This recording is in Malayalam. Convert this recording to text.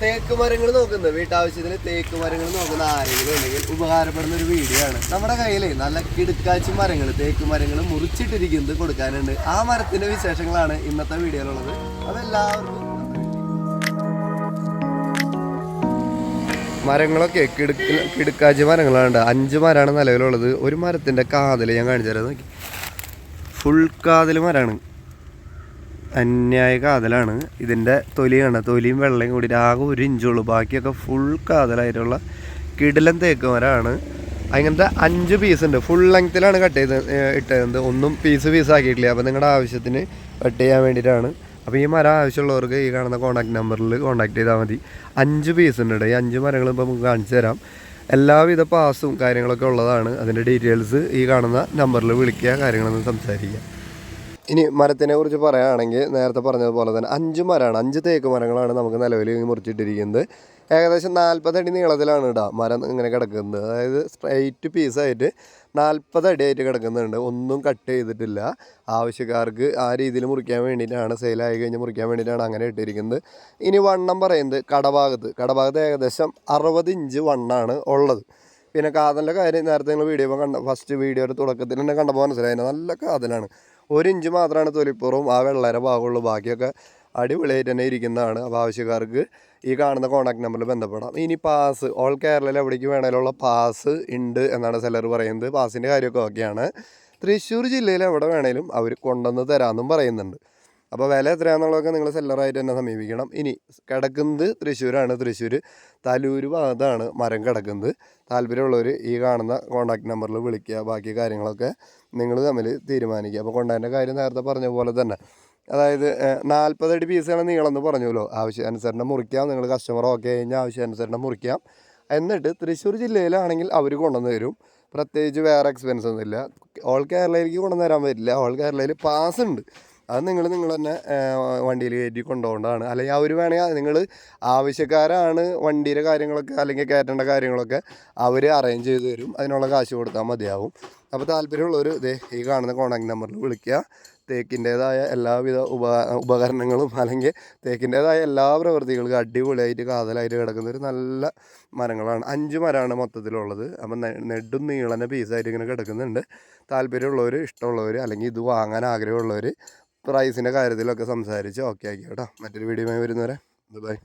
തേക്ക് മരങ്ങൾ നോക്കുന്നത്. വീട്ടാവശ്യത്തിന് തേക്ക് മരങ്ങൾ നോക്കുന്ന ആരെങ്കിലും ഉണ്ടെങ്കിൽ ഉപകാരപ്പെടുന്ന ഒരു വീഡിയോ ആണ്. നമ്മുടെ കയ്യിൽ നല്ല കിടുക്കാച്ചി മരങ്ങൾ തേക്ക് മരങ്ങൾ മുറിച്ചിട്ടിരിക്കുന്നത് കൊടുക്കാനുണ്ട്. ആ മരത്തിന്റെ വിശേഷങ്ങളാണ് ഇന്നത്തെ വീഡിയോയിലുള്ളത് അതെല്ലാവർക്കും മരങ്ങളൊക്കെ കിടുക്ക കിടുക്കാച്ചി മരങ്ങളാണ് അഞ്ച് മരമാണ് നിലവിലുള്ളത്. ഒരു മരത്തിന്റെ കാതൽ ഞാൻ കാണിച്ചു തരാം. നോക്കി. ഫുൾ കാതൽ മരമാണ് അന്യായ കാതലാണ് ഇതിന്റെ തൊലിയാണ്. തൊലിയും വെള്ളയും കൂടി ആകെ ഒരു ഇഞ്ചുള്ളൂ. ബാക്കിയൊക്കെ ഫുൾ കാതലായിട്ടുള്ള കിടിലൻ തേക്ക് മരമാണ് അങ്ങനത്തെ അഞ്ച് പീസ് ഉണ്ട്. ഫുൾ ലെങ്ത്തിലാണ് കട്ട് ചെയ്ത് ഇട്ടത്. ഒന്നും പീസ് പീസ് ആക്കിയിട്ടില്ല. അപ്പോൾ നിങ്ങളുടെ ആവശ്യത്തിന് കട്ട് ചെയ്യാൻ വേണ്ടിയിട്ടാണ്. അപ്പോൾ ഈ മരം ആവശ്യമുള്ളവർക്ക് ഈ കാണുന്ന കോൺടാക്ട് നമ്പറിൽ കോൺടാക്ട് ചെയ്താൽ മതി. അഞ്ച് പീസ് ഉണ്ട്. ഈ അഞ്ച് മരങ്ങളും ഇപ്പോൾ നമുക്ക് കാണിച്ചു തരാം. എല്ലാവിധ പാസും കാര്യങ്ങളൊക്കെ ഉള്ളതാണ്. അതിന്റെ ഡീറ്റെയിൽസ് ഈ കാണുന്ന നമ്പറിൽ വിളിക്കുക കാര്യങ്ങളൊന്നും സംസാരിക്കുക. ഇനി മരത്തിനെ കുറിച്ച് പറയുകയാണെങ്കിൽ നേരത്തെ പറഞ്ഞതുപോലെ തന്നെ അഞ്ച് മരമാണ് അഞ്ച് തേക്ക് മരങ്ങളാണ് നമുക്ക് നിലവിൽ മുറിച്ചിട്ടിരിക്കുന്നത്. ഏകദേശം നാൽപ്പതടി നീളത്തിലാണ് ഇടാ മരം ഇങ്ങനെ കിടക്കുന്നത്. അതായത് സ്ട്രൈറ്റ് പീസായിട്ട് നാൽപ്പതടിയായിട്ട് കിടക്കുന്നുണ്ട്. ഒന്നും കട്ട് ചെയ്തിട്ടില്ല. ആവശ്യക്കാർക്ക് ആ രീതിയിൽ മുറിക്കാൻ വേണ്ടിയിട്ടാണ് സെയിലായി കഴിഞ്ഞ് മുറിക്കാൻ വേണ്ടിയിട്ടാണ് അങ്ങനെ ഇട്ടിരിക്കുന്നത്. ഇനി വണ്ണം പറയുന്നത് കടഭാഗത്ത്. കടഭാഗത്ത് ഏകദേശം അറുപത് ഇഞ്ച് വണ്ണാണ് ഉള്ളത്. പിന്നെ കാതലിന്റെ കാര്യം നേരത്തെ നിങ്ങൾ വീഡിയോ കണ്ട ഫസ്റ്റ് വീഡിയോയുടെ തുടക്കത്തിൽ തന്നെ കണ്ടപ്പോൾ മനസ്സിലായി. നല്ല കാതലാണ്. ഒരു ഇഞ്ച് മാത്രമാണ് തൊലിപ്പുറവും ആ വെള്ളര ഭാഗമുള്ളൂ ബാക്കിയൊക്കെ അടിപൊളിയായിട്ട് തന്നെ ഇരിക്കുന്നതാണ്. അപ്പോൾ ആവശ്യക്കാർക്ക് ഈ കാണുന്ന കോൺടാക്ട് നമ്പറിൽ ബന്ധപ്പെടാം. ഇനി പാസ് ഓൾ കേരളയിൽ എവിടേക്ക് വേണേലുള്ള പാസ് ഉണ്ട് എന്നാണ് സെല്ലർ പറയുന്നത്. പാസിന്റെ കാര്യമൊക്കെ ഓക്കെയാണ്. തൃശ്ശൂർ ജില്ലയിൽ എവിടെ വേണേലും അവർ കൊണ്ടുവന്ന് തരാമെന്നും പറയുന്നുണ്ട്. അപ്പോൾ വില എത്രയാണെന്നുള്ളതൊക്കെ നിങ്ങൾ സെല്ലറായിട്ട് തന്നെ സമീപിക്കണം. ഇനി കിടക്കുന്നത് തൃശ്ശൂരാണ്. തൃശ്ശൂർ തലൂർ ഭാഗത്താണ് മരം കിടക്കുന്നത്. താല്പര്യമുള്ളവർ ഈ കാണുന്ന കോൺടാക്ട് നമ്പറിൽ വിളിക്കുക. ബാക്കി കാര്യങ്ങളൊക്കെ നിങ്ങൾ തമ്മിൽ തീരുമാനിക്കുക. അപ്പോൾ കൊണ്ടാന്റെ കാര്യം നേരത്തെ പറഞ്ഞ പോലെ തന്നെ. അതായത് നാൽപ്പതടി പീസാണ് നീളമെന്ന് പറഞ്ഞല്ലോ ആവശ്യാനുസരണം മുറിക്കാം. നിങ്ങൾ കസ്റ്റമർ ഓക്കെ കഴിഞ്ഞാൽ ആവശ്യാനുസരണം മുറിക്കാം. എന്നിട്ട് തൃശ്ശൂർ ജില്ലയിലാണെങ്കിൽ അവർ കൊണ്ടുവന്ന് തരും. പ്രത്യേകിച്ച് വേറെ എക്സ്പെൻസ് ഒന്നുമില്ല. ഓൾ കേരളയിലേക്ക് കൊണ്ടുവന്ന് തരാൻ പറ്റില്ല. ഓൾ കേരളയിൽ പാസ് ഉണ്ട്. അത് നിങ്ങൾ നിങ്ങൾ തന്നെ വണ്ടിയിൽ കയറ്റി കൊണ്ടുപോകേണ്ടതാണ്. അല്ലെങ്കിൽ അവർ വേണമെങ്കിൽ നിങ്ങൾ ആവശ്യക്കാരാണ് വണ്ടിയുടെ കാര്യങ്ങളൊക്കെ അല്ലെങ്കിൽ കയറ്റേണ്ട കാര്യങ്ങളൊക്കെ അവർ അറേഞ്ച് ചെയ്ത് തരും. അതിനുള്ള കാശ് കൊടുത്താൽ മതിയാവും. അപ്പോൾ താല്പര്യമുള്ളവർ ഇതേ ഈ കാണുന്ന കോൺടാക്ട് നമ്പറിൽ വിളിക്കുക. തേക്കിന്റേതായ എല്ലാവിധ ഉപ ഉപകരണങ്ങളും അല്ലെങ്കിൽ തേക്കിന്റേതായ എല്ലാ പ്രവൃത്തികൾക്കും അടിപൊളിയായിട്ട് കാതലായിട്ട് കിടക്കുന്ന ഒരു നല്ല മരങ്ങളാണ്. അഞ്ച് മരമാണ് മൊത്തത്തിലുള്ളത്. അപ്പം നെടും നീളനെ പീസായിട്ട് ഇങ്ങനെ കിടക്കുന്നുണ്ട്. താല്പര്യമുള്ളവർ ഇഷ്ടമുള്ളവർ അല്ലെങ്കിൽ ഇത് വാങ്ങാൻ ആഗ്രഹമുള്ളവർ പ്രൈസിന്റെ കാര്യത്തിലൊക്കെ സംസാരിച്ച് ഓക്കെ ആക്കി കേട്ടോ. മറ്റൊരു വീഡിയോ വരുന്നവരെ. ബൈ